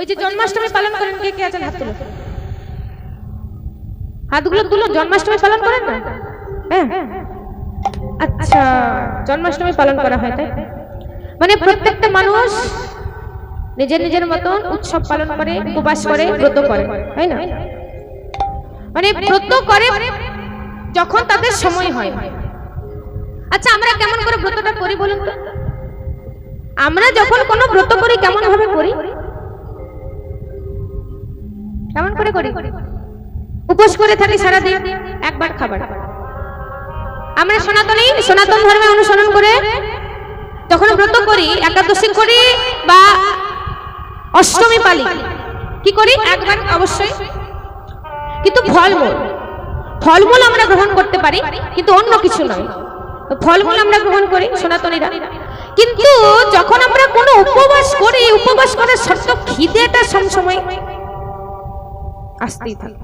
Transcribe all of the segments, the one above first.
ওই যে জন্মাষ্টমী পালন করেন, কে কে আছেন হাত তুলো? হাতগুলো তুলো, জন্মাষ্টমী পালন করেন না? হ্যাঁ। আচ্ছা জন্মাষ্টমী পালন করা হয়, তাই? মানে প্রত্যেকটা মানুষ নিজের নিজের মতন উৎসব পালন করে, উপবাস করে, ব্রত করে, তাই না? মানে ব্রত করে যখন তাদের সময় হয়। আচ্ছা আমরা কেমন করে ব্রতটা করি বলুন তো? আমরা যখন কোনো ব্রত করি কেমন ভাবে করি? কেমন করে করি। উপোস করে থাকি সারাদিন একবার খাবার। আমরা সনাতনী সনাতন ধর্মে অনুসরণ করে যখন ব্রত করি একাদশী করি বা অষ্টমী পালি কি করি? একবার অবশ্যই। কিন্তু ফলমূল ফলমূল আমরা গ্রহণ করতে পারি কিন্তু অন্য কিছু নয়। তো ফলমূল আমরা গ্রহণ করি সনাতনীরা। কিন্তু যখন আমরা কোনো উপবাস করি উপবাস করার সত্ত্বেও খিদেটা সবসময় আসতেই থাকে।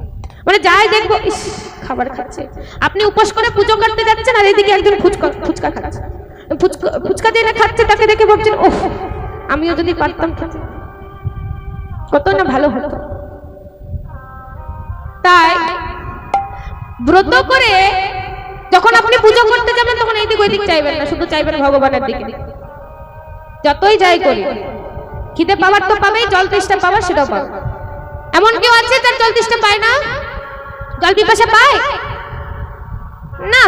মানে যাই দেখব ইস খাবার খাচ্ছে। আপনি উপোস করে পুজো করতে যাচ্ছেন আর এদিকে একজন ফুচকা ফুচকা খাচ্ছে। ফুচকা ফুচকা দিয়ে খাচ্ছে তাকে দেখে ভাবছেন ওহ আমিও যদি পারতাম কত না ভালো হতো। তাই ব্রত করে যখন আপনি পুজো করতে যাবেন তখন এইদিক ওইদিক চাইবেন না শুধু চাইবেন ভগবানের দিকে। যতই যাই করি খিদে পাওয়ার তো পাবেই জল তেষ্টা পাওয়ার সেটাও পাবে এমন কেউ আছে তার জল তৃষ্ণা পায় না? জল পিপাসা পায়? না।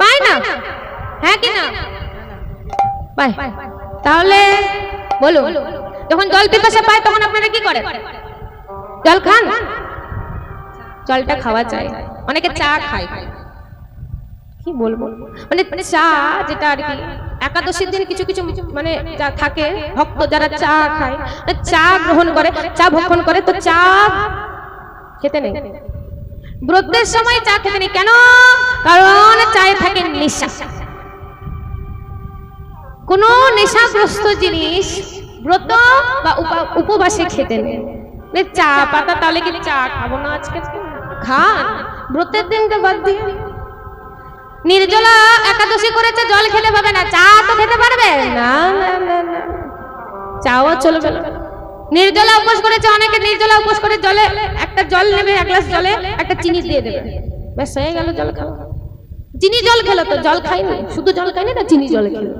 পায় না। হ্যাঁ কি না? পায়। তাহলে বলো, যখন জল পিপাসা পায়, তখন আপনারা কি করেন? জল খান? জলটা খাওয়া চাই অনেকে চা খায়। কি বলব? মানে চা যেটা আর কি একাদশীর দিন কিছু কিছু মানে যা থাকে ভক্ত যারা চা খায় মানে চা গ্রহণ করে চা ভক্ষণ করে তো চা খেতে নেই। ব্রতের সময় চা খেতে নেই। কেন? কারণ চায়ে থাকে নেশা। কোন নেশাগ্রস্ত জিনিস ব্রত বা উপবাসে খেতে নেই। মানে চা পাতা তাহলে কি চা খাব না আজকে খান। ব্রতের দিনটা বাদ দিয়ে নির্জলা একাদশী করেছে জল খেলে পাবে না। চা তো খেতে পারবে? না চাও চলবে না। নির্জলা উপোস করেছে অনেকে নির্জলা উপোস করে জলে একটা জল নেবে এক গ্লাস জলে একটা চিনি দিয়ে দেবে। ব্যাস হয়ে গেল জল খাওয়া। চিনি জল খেলো তো জল খাইনি। শুধু জল খাইনি না চিনি জল খেলো।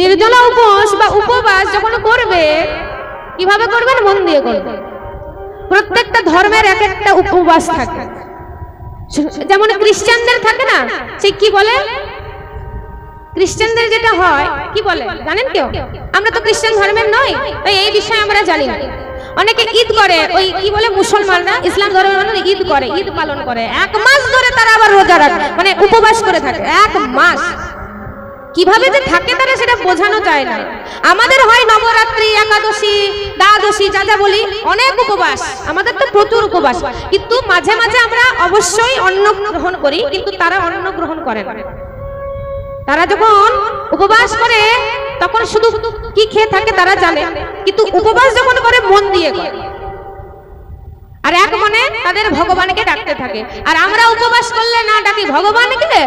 নির্জলা উপোস বা উপবাস যখন করবে কীভাবে করবেন? মন দিয়ে করবে প্রত্যেকটা ধর্মের এক একটা উপবাস থাকে। যেমন খ্রিস্টানদের থাকে না, সে কি বলে? খ্রিস্টানদের যেটা হয়, কি বলে? জানেন কেউ? আমরা তো খ্রিস্টান ধর্মের নই, তাই এই বিষয়ে আমরা জানি না। অনেকে ঈদ করে, ওই কি বলে মুসলমানরা ইসলাম ধর্মের মানুষ ঈদ করে, ঈদ পালন করে। এক মাস ধরে তারা আবার রোজা রাখে মানে উপবাস করে থাকে, এক মাস। কীভাবে যে থাকে তারা সেটা বোঝানো যায় না। আমাদের হয় নবরাত্রি, একাদশী, দ্বাদশী যা যা বলি অনেক উপবাস। আমাদের তো প্রচুর উপবাস। কিন্তু মাঝে মাঝে আমরা অবশ্যই অন্ন গ্রহণ করি, কিন্তু তারা অন্ন গ্রহণ করে না। তারা যখন উপবাস করে, তখন শুধু কি খেয়ে থাকে তারা জানে। কিন্তু উপবাস যখন করে, মন দিয়ে করে। আর এক মনে তাদের ভগবানকে ডাকতে থাকে। আর আমরা উপবাস করলে না ডাকি, ভগবানকে?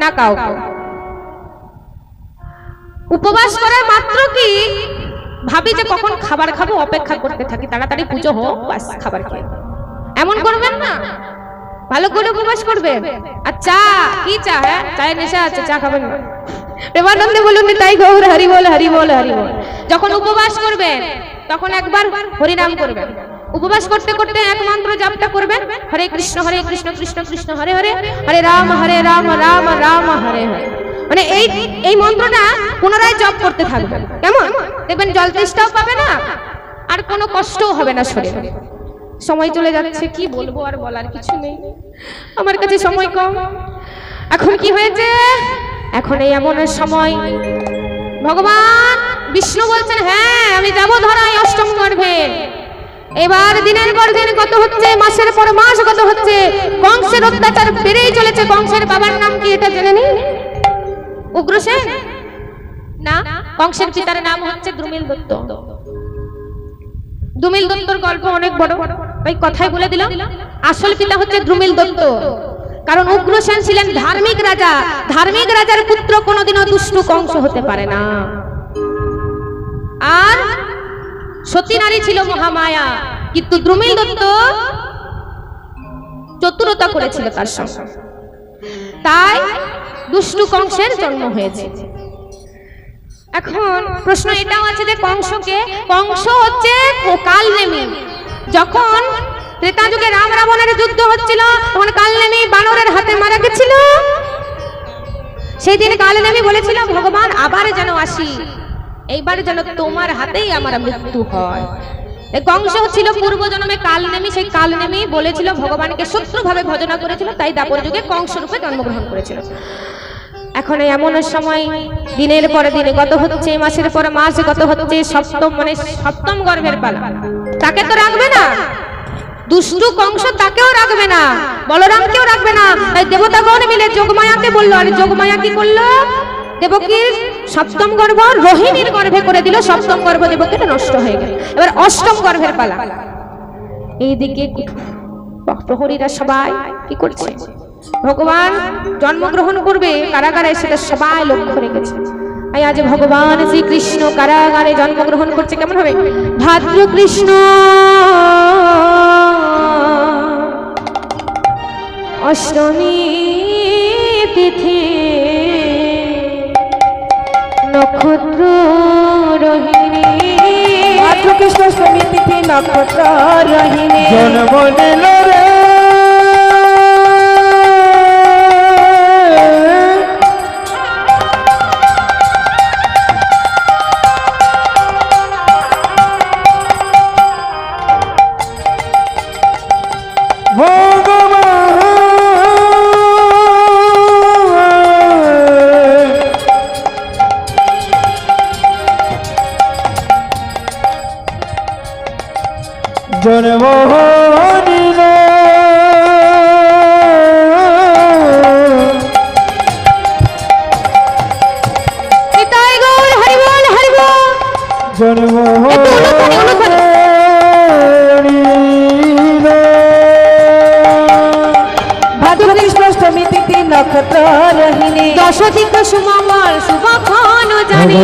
না কাউকে। উপবাস করার মাত্র কি? ভাবি যে কখন খাবার খাব, অপেক্ষা করতে থাকি। তাড়াতাড়ি পুজো হোক, বাস, খাবার খেয়ে এমন করবেন না? ভালো করে উপবাস করবে আর চা? কি চা হ্যাঁ? চায়ের নেশা আছে, চা খাবেন না। প্রেমানন্দে বলুন তাই গৌর, হরি বল হরি বল হরি বল। যখন উপবাস করবেন, তখন একবার হরিনাম করবেন। উপবাস করতে করতে এক মন্ত্র জাপটা করবেন। হরে কৃষ্ণ হরে কৃষ্ণ কৃষ্ণ কৃষ্ণ, হরে হরে। হরে রাম হরে রাম রাম রাম, হরে হরে। মানে এই এই মন্ত্রটা পুনরায় জপ করতে থাকবে কেমন? দেখবেন জল তেষ্টাও পাবে না, আর কোনো কষ্টও হবে না শরীরে। সময় চলে যাচ্ছে, কি বলব আর বলার কিছু নেই। আমার কাছে সময় কম। এখন কি হয়েছে? এখন এই এমন সময়। ভগবান বিষ্ণু বলছেন হ্যাঁ আমি যাব ধরাই অষ্টম গর্ভে। এবার দিনের পর দিন কত হচ্ছে, মাসের পর মাস কত হচ্ছে। কংসের অত্যাচার বেড়েই চলেছে। কংসের বাবার নাম কি এটা জেনে নিন? উগ্রসেন না? কংসের পিতার নাম হচ্ছে দ্রুমিল দত্ত। দ্রুমিল দত্তর গল্প অনেক বড়। তাই কথাই বলে দিলাম। আসল পিতা হচ্ছে দ্রুমিল দত্ত। কারণ উগ্রসেন ছিলেন ধার্মিক রাজা। ধার্মিক রাজার পুত্র কোনোদিনও দুষ্টু কংস হতে পারে না। আর সতী নারী ছিল মহামায়া। কিন্তু দ্রুমিল দত্ত চতুরতা করেছিল তার সঙ্গে। তাই দুষ্টু কংসের জন্ম হয়েছে। এখন প্রশ্ন এটাও আছে যে কংসকে, কংস হচ্ছে কালনেমি। যখন ত্রেতা যুগে রাম রাবণের যুদ্ধ হচ্ছিল, তখন কালনেমি বানরের হাতে মারা গেছিল। সেই দিন কালনেমি বলেছিল, ভগবান, আবার যেন আসি। এইবার যেন তোমার হাতেই আমার মৃত্যু হয়। কংস ছিল পূর্ব জন্মে কালনেমি, সেই কালনেমি বলেছিল ভগবানকে শত্রুভাবে ভজনা করেছিল, তাই দাপর যুগে কংস রূপে জন্মগ্রহণ করেছিল। এখন এমন সময়, দিনের পরে দিন, গত হচ্ছে, মাসের পরে মাস, গত হচ্ছে, সপ্তম মানে সপ্তম গর্ভের পালা। তাকে তো রাখবে না। দুষ্টু কংস তাকেও রাখবে না। বলরামকেও রাখবে না। তাই দেবতাগণ মিলে যোগমায়াকে বলল, আর যোগমায়া কি করল? দেবকীর সপ্তম গর্ভ রোহিণীর গর্ভে করে দিল, সপ্তম গর্ভ দেবকীর নষ্ট হয়ে গেল। এবার অষ্টম গর্ভের পালা। এইদিকে প্রহরীরা সবাই কি করছে? ভগবান জন্মগ্রহণ করবে, কারাগারে সেটা সবাই লক্ষ্য রেখেছে। তাই আজ ভগবান শ্রীকৃষ্ণ কারাগারে জন্মগ্রহণ করছে, কেমন হবে? ভাদ্র কৃষ্ণ! অষ্টমী তিথি নক্ষত্র রহিণী। ভাদ্র কৃষ্ণ অষ্টমী তিথি নক্ষত্র রহিণী। জন্ম নিল তিথি নক্ষত্র রহিণী। দশদিক সুমঙ্গল শুভক্ষণ জানি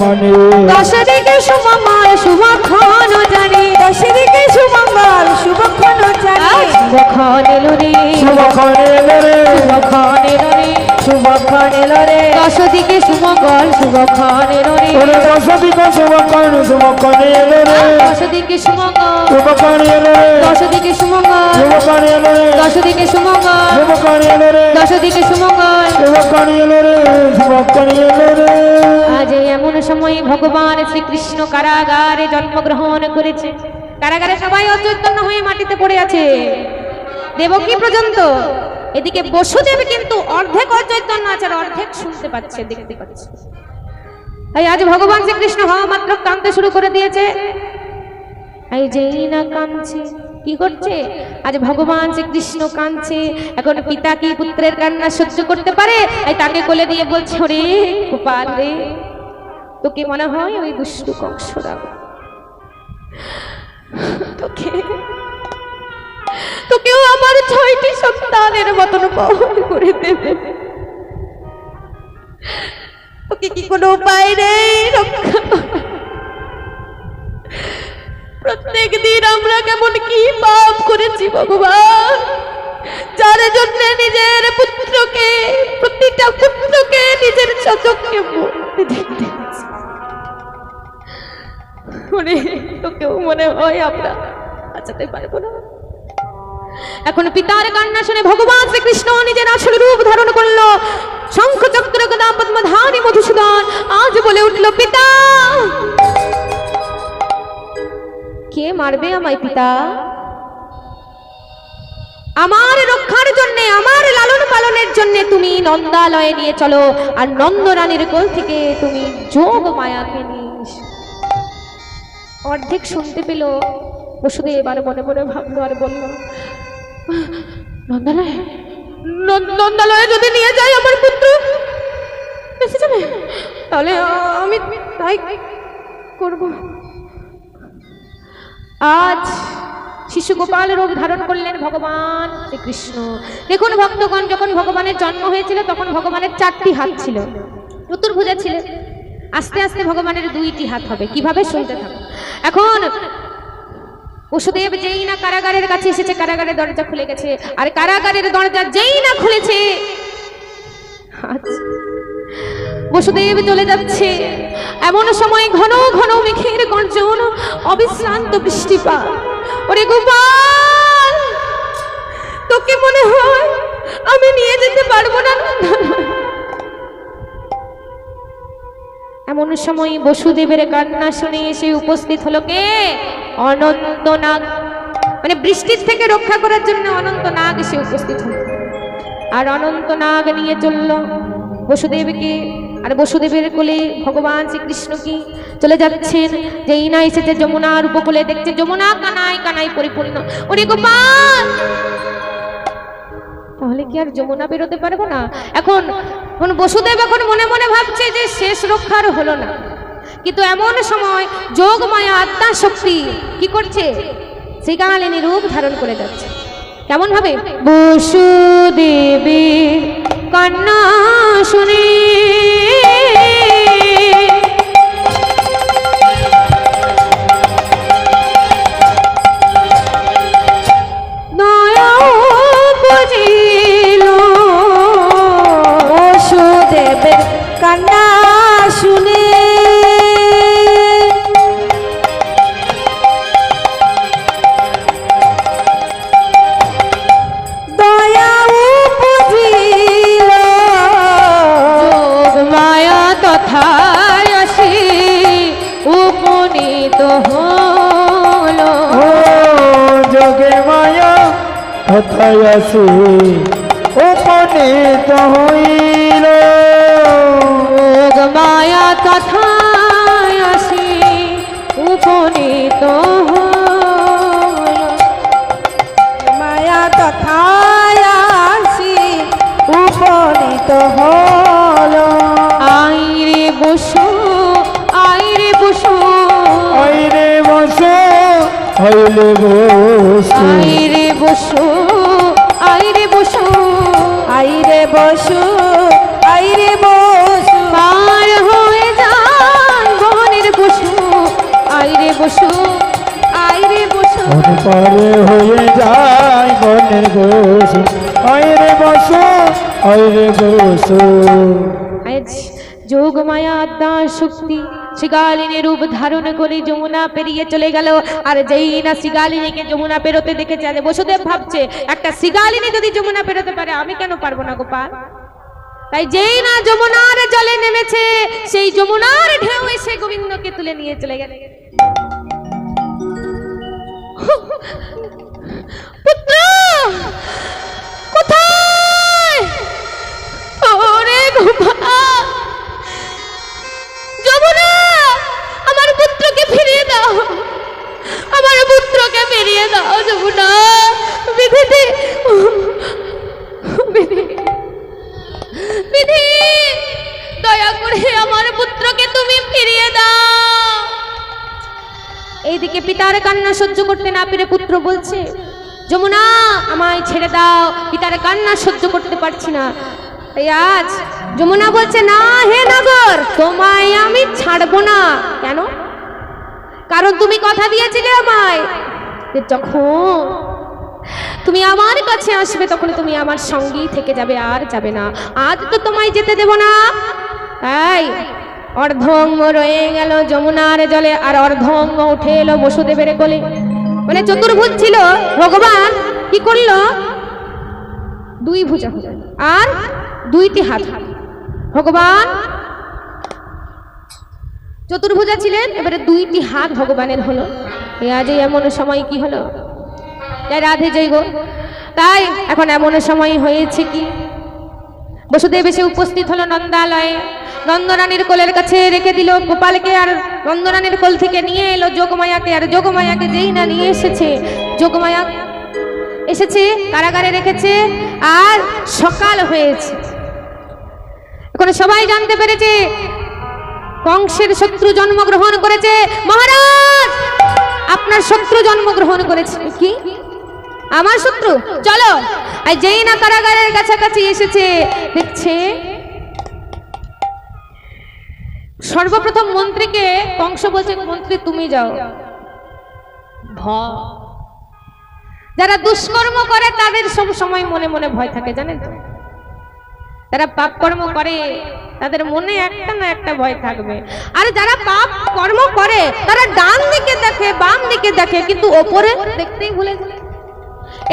মনে দশদিক সুমঙ্গল শুভক্ষণ জানি দশদিকে সুমঙ্গল শুভক্ষণ জানি শুভক্ষণ এলো রে। শুভক্ষণে রে। শুভক্ষণ এলো রে। শুভক্ষণ এলো রে। দশদিকে সুমঙ্গল শুভক্ষণ এলো রে। ওরে দশদিক শুভক্ষণ শুভক্ষণে রে। দশদিকে সুমঙ্গল শুভক্ষণে রে। দশদিকে সুমঙ্গল শুভক্ষণে রে। দশদিকে সুমঙ্গল শুভক্ষণে রে। দশদিকে সুমঙ্গল। শুভক্ষণে রে শুভক্ষণে রে। আজ এমন সময় ভগবান শ্রীকৃষ্ণ কারাগারে জন্মগ্রহণ করেছে। কারাগারে সবাই অচৈতন্য হয়ে মাটিতে পড়ে আছে। দেবকী পর্যন্ত? এদিকে বসুদেব কিন্তু অর্ধেক অচৈতন্য আছে আর অর্ধেক শুনতে পাচ্ছে, দেখতে পাচ্ছে। তাই আজ ভগবান শ্রীকৃষ্ণ হওয়া মাত্র কাঁদতে শুরু করে দিয়েছে। এই যেই না কাঁদছে, কি করছে? আজ ভগবান শ্রীকৃষ্ণ কাঁদছে। এখন পিতা কি পুত্রের কান্না সহ্য করতে পারে? তাই তাকে কোলে দিয়ে বলছে রে গোপাল রে, তোকে মনে হয় ওই দুষ্টু কংসরা তোকে তোকেও আমার ছয়টি সন্তানের মতন বহন করে দেবে। কি কোনো উপায় নেই? প্রত্যেক দিন আমরা কেমন কি পাপ করেছি ভগবান। যার জন্য নিজের পুত্রকে, প্রতিটা পুত্রকে নিজের চোখকে। তোকেও মনে হয় আমরা বাঁচাতে পারব না। এখন পিতার কান্না শুনে ভগবান শ্রীকৃষ্ণ নিজের আসল রূপ ধারণ করল। শঙ্খ চক্র গদা মধুসূদন আজ বলে উঠল, পিতা! কে মারবে আমায় পিতা? আমার রক্ষার জন্য, আমার লালন পালনের জন্য তুমি নন্দালয়ে নিয়ে চলো আর নন্দরানীর কোল থেকে তুমি যোগ মায়াকে নিয়ে এসো। অর্ধেক শুনতে পেল বসুদেব আর মনে মনে ভাবলো আর বলল, নন্দালয় নন্দ- নন্দালয়ে যদি নিয়ে যায় আমার পুত্র, বেঁচে যাবে? তাহলে আমি তাই করব। আজ শিশু গোপাল রূপ ধারণ করলেন ভগবান শ্রীকৃষ্ণ। দেখুন ভক্তগণ, যখন ভগবানের জন্ম হয়েছিল, তখন ভগবানের চারটি হাত ছিল। চতুর্ভুজা ছিলেন আস্তে আস্তে ভগবানের দুইটি হাত হবে। কীভাবে? শুনতে থাকো এখন বসুদেব যেই না কারাগারের কাছে এসেছে কারাগারের দরজা খুলে গেছে আর কারাগারের দরজা যেই না খুলেছে বসুদেব চলে যাচ্ছে। এমন সময় ঘন ঘন মেঘের গর্জন, অবিশ্রান্ত বৃষ্টিপাত। ওরে গোপাল, তোকে মনে হয় আমি নিয়ে যেতে পারব না? এমন সময় বসুদেবের কান্না শুনে এসে উপস্থিত হলো কে? অনন্তনাগ। মানে বৃষ্টির থেকে রক্ষা করার জন্য অনন্তনাগ এসে উপস্থিত হলো। আর অনন্তনাগ নিয়ে চলল বসুদেবকে। আর বসুদেবের কোলে ভগবান শ্রীকৃষ্ণ কি? চলে যাচ্ছেন। যেই না এসেছে যমুনার উপকূলে। দেখছে যমুনা কানায় কানায় পরিপূর্ণ। ওরে গোপাল! তাহলে কি আর যমুনা বেরোতে পারব না? এখন এখন বসুদেব এখন মনে মনে ভাবছে যে শেষ রক্ষার হলো না। কিন্তু এমন সময় যোগ মায়া আত্মা শক্তি কি করছে? শ্রীকালিনী রূপ ধারণ করে যাচ্ছে। কেমন ভাবে বসুদেবী কন্যা শুনে যোগে মায়া কথায় আসে উপনীত হইল মায়া তথা আসি উপনীত মায়া তথায় আসি উপনীত হল হইলে বসু। আইরে বসু আইরে বসু। আইরে বসু আইরে বসু। পার হয়ে যায় বনের বসু। আইরে বসু আইরে বসু। মন পারে হয়ে যায় বনের বসু। আইরে বসো আইরে বসু। আজ যোগ মায়া আদ্যা শক্তি। শ্রীগালিনী রূপ ধারণ করে যমুনা পেরিয়ে চলে গেল। আর যেই না শ্রীগালিনীকে যমুনা পেরোতে দেখেছে আজ বসুদেব ভাবছে, একটা শ্রীগালিনী যদি যমুনা পেরোতে পারে, আমি কেন পারব না, গোপাল? তাই যেই না যমুনার জলে নেমেছে, সেই যমুনার ঢেউ এসে গোবিন্দকে তুলে নিয়ে চলে গেল। পুত্র বলছে, যমুনা, আমায় ছেড়ে দাও, পিতার কান্না সহ্য করতে পারছি না। তাই আজ যমুনা বলছে, না হে নগর, তোমায় আমি ছাড়বো না। কেন? কারণ তুমি কথা দিয়েছিলে আমায়। যখন তুমি আমার কাছে আসবে, তখন তুমি আমার সঙ্গেই থেকে যাবে, আর যাবে না। আজ তো তোমায় যেতে দেব না। তাই অর্ধঙ্গ রয়ে গেল যমুনার জলে, আর অর্ধঙ্গ উঠে এলো বসুদেবের কোলে। মানে চতুর্ভুজ ছিল, ভগবান কি করল? দুই ভুজা। আর দুইটি হাত। ভগবান চতুর্ভুজা ছিলেন, এবারে দুইটি হাত ভগবানের হলো। আজ এমন সময় কি হলো? তাই রাধে জৈব তাই এখন এমন সময় হয়েছে কি? বসুদেব এসে উপস্থিত হলো নন্দালয়ে। নন্দরানীর কোলের কাছে রেখে দিল গোপালকে আর নন্দরানীর কোল থেকে নিয়ে এলো যোগমায়াকে। আর যোগমায়াকে যেই না নিয়ে এসেছে, যোগমায়া এসেছে, কারাগারে রেখেছে আর সকাল হয়েছে। এখন সবাই জানতে পেরেছে, কংসের শত্রু জন্মগ্রহণ করেছে। মহারাজ, আপনার শত্রু জন্মগ্রহণ করেছে। কি? আমার শত্রু? চলো। আর যেই না কারাগারের কাছাকাছি এসেছে, দেখছে সর্বপ্রথম মন্ত্রীকে কংস বলছে, মন্ত্রী, তুমি যাও। যারা দুষ্কর্ম করে, তাদের সব সময় মনে মনে ভয় থাকে, জানেন তো? যারা পাপ কর্ম করে, তাদের মনে একটা না একটা ভয় থাকবে। আর যারা পাপ কর্ম করে, তারা ডান দিকে দেখে, বাম দিকে দেখে, কিন্তু ওপরে দেখতেই ভুলে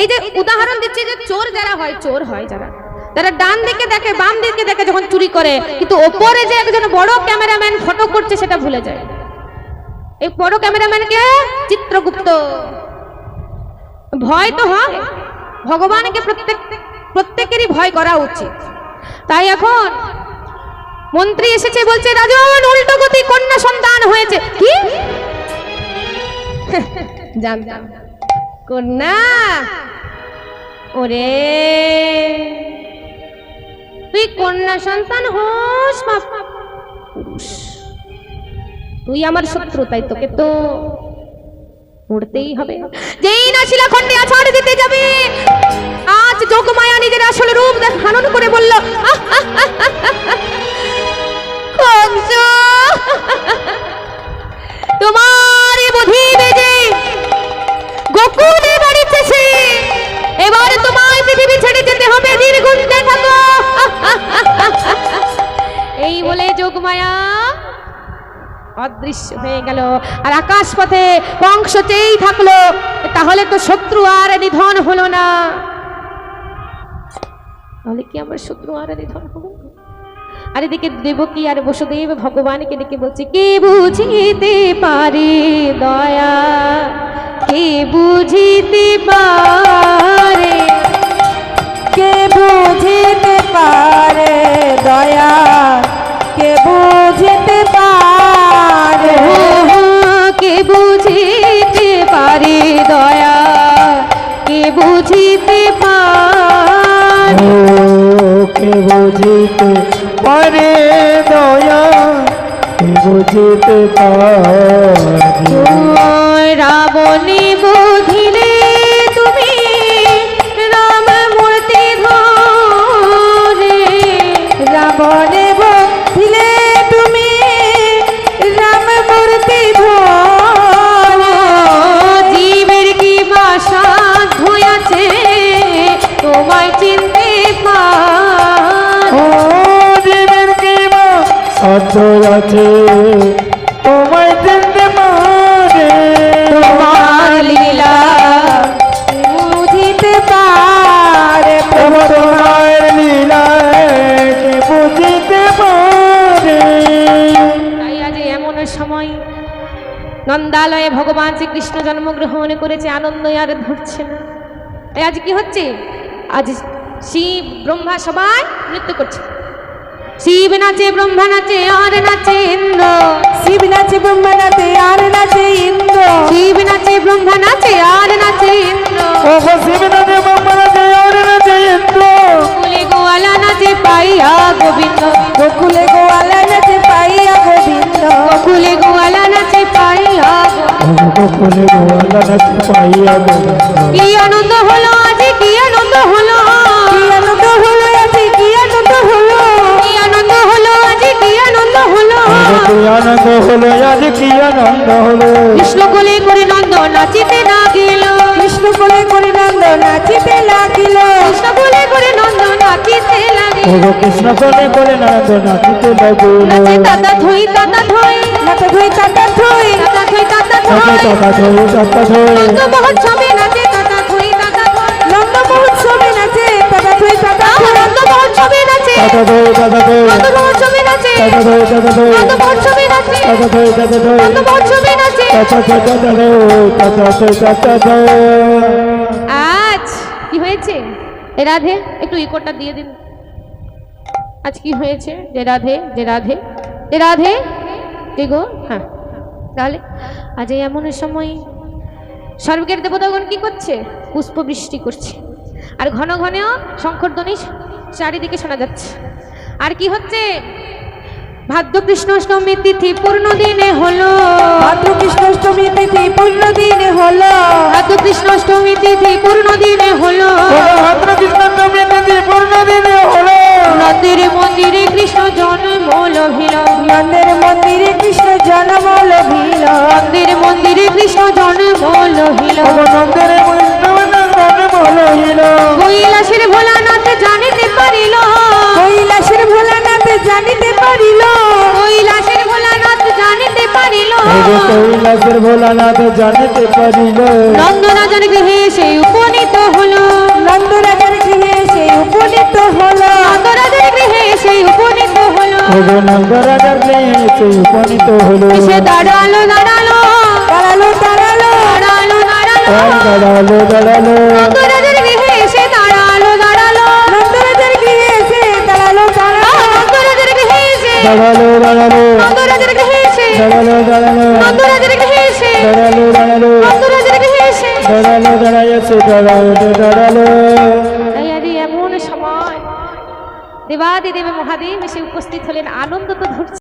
এই যে উদাহরণ দিচ্ছি যে, চোর যারা হয়, চোর হয় যারা। যারা ডান দিকে দেখে, বাম দিকে দেখে যখন চুরি করে, কিন্তু ওপরে যে একজন বড় ক্যামেরাম্যান ফটো করছে সেটা ভুলে যায়। এই বড় ক্যামেরাম্যানকে চিত্রগুপ্ত। ভয় তো, হয়? ভগবানকে প্রত্যেক, প্রত্যেকেরই ভয় করা উচিত। তাই এখন মন্ত্রী এসেছে, বলছে রাজন উল্টো গতি, কন্যা সন্তান হয়েছে। কি? জান জান কন্যা, ওরে। তুই কন্যা সন্তান হোস পুরুষ। তুই আমার শত্রু তাই তোকে তো মরতেই হবে। যেই না শিলাখণ্ডে আছাড় দিতে যাবে আজ যোগমায়া নিজের আসল রূপ করে বলল "আহ, আহ, আহ, আহ, আহ, কংস! তোমার বুদ্ধি বেজে গোকুলে বাড়িতেছে। এবার তোমায় পৃথিবী ছেড়ে অদৃশ্য হয়ে গেল। আর আকাশ পথে কংস চেয়েই থাকল, তাহলে তো শত্রু আর নিধন হলো না। তাহলে কি আমার শত্রু আর নিধন হলো আর এদিকে দেবকী আর বসুদেব ভগবানকে ডেকে বলছে, কে বুঝিতে পারে দয়া? কে বুঝিতে পারে? কে বুঝিতে পারে দয়া? কে বুঝিতে পারে। কে বুঝিতে পারে দয়া কে বুঝিতে পারে। রাবণী বুঝিলে আছে তোমায় চিনতে পারে। তোমার লীলা বুঝিতে পারে। তোমার মায়ের বুঝিতে পারে। তাই আজ এমন সময় নন্দালয়ে ভগবান শ্রীকৃষ্ণ জন্মগ্রহণ করেছে আনন্দ আর ধরছে না। এই আজ কি হচ্ছে? আজ শিব ব্রহ্মা সবাই নৃত্য করছে। শিব নাচে ব্রহ্মা নাচে আর নাচে ইন্দ্র। শিব নাচে ব্রহ্মা নাচে আর নাচে ইন্দ্র। শিব নাচে ব্রহ্মা নাচে আর নাচে ইন্দ্র। ও শিবনাথে বাম্মানাথে অরনাথে ইন্দ্র। কুলে গোয়ালা নাচে পাইয়া গোবিন্দ। গোকুলে গোয়ালা নাচে পাইয়া গোবিন্দ। কুলে গোয়ালা নাচে পাইয়া গোবিন্দ। গোকুলে গোয়ালা নাচে পাইয়া গোবিন্দ। কি আনন্দ হলো আনন্দ হলো আজ কি আনন্দ হলো কৃষ্ণ কোলে করে নন্দ নাচিতে না গেল কৃষ্ণ কোলে করে নন্দ নাচিতে লাগিল। কৃষ্ণ কোলে করে নন্দ নাচিতে কৃষ্ণ কোলে নন্দ লাগিল। নাচে দাদা ধুই দাদা ধুই। নাচে ধুই কাটা ধুই। দাদা ধুই দাদা ধুই। টাকা ধরে টাকা ধরে নন্দ মহোৎসবে নাচে দাদা ধুই দাদা ধুই। নন্দ মহোৎসবে নাচে কাটা ধুই কাটা ধুই। নন্দ মহোৎসবে আজ কি হয়েছে? এ রাধে একটু ইকোটা দিয়ে দিন। আজ কি হয়েছে? যে রাধে যে রাধে যে রাধে যে গো হ্যাঁ। তাহলে আজ এই এমন সময় স্বর্গের দেবতাগণ কি করছে? পুষ্প বৃষ্টি করছে। আর ঘন ঘনেও শঙ্করধ্বনি চারিদিকে শোনা যাচ্ছে। আর কি হচ্ছে? ভাদ্র কৃষ্ণ অষ্টমী তিথি পূর্ণ দিনে হলো। ভাদ্র কৃষ্ণাষ্টমী তিথি পূর্ণ দিন হলো। ভাদ্র অষ্টমী তিথি পূর্ণ দিনে হলো। ভাদ্র কৃষ্ণ নবী নদী পূর্ণ দিনে হলো। নন্দের মন্দিরে কৃষ্ণ জন্ম লভিল নন্দের মন্দিরে কৃষ্ণ জন্ম লভিল নন্দের মন্দিরে কৃষ্ণ জন্ম লভিল নন্দের হইল কৈলাসের ভোলানাথ জানিতে পারিল। কৈলাসের ভোলানাথ জানিতে পারিল। কৈলাসের ভোলানাথ জানিতে পারিল। কৈলাসের ভোলানাথ জানিতে পারিল। নন্দরাজার গৃহে সেই উপনীত হলো। নন্দরাজার গৃহে সে উপনীত হল। নন্দরাজার গৃহে সেই উপনীত হলো। নন্দরাজার নেই সেই উপনীত হলো। সে দাঁড়াল দাঁড়াল। দাঁড়াল দাঁড়াল। দাঁড়াল দাঁড়াল নন্দরাজার গৃহে এসে দাঁড়াল। দাঁড়াল নন্দরাজার গৃহে এসে দাঁড়াল দাঁড়াল নন্দরাজার গৃহে এসে দাঁড়াল দাঁড়াল নন্দরাজার মহাদেব এসে উপস্থিত হলেন আনন্দ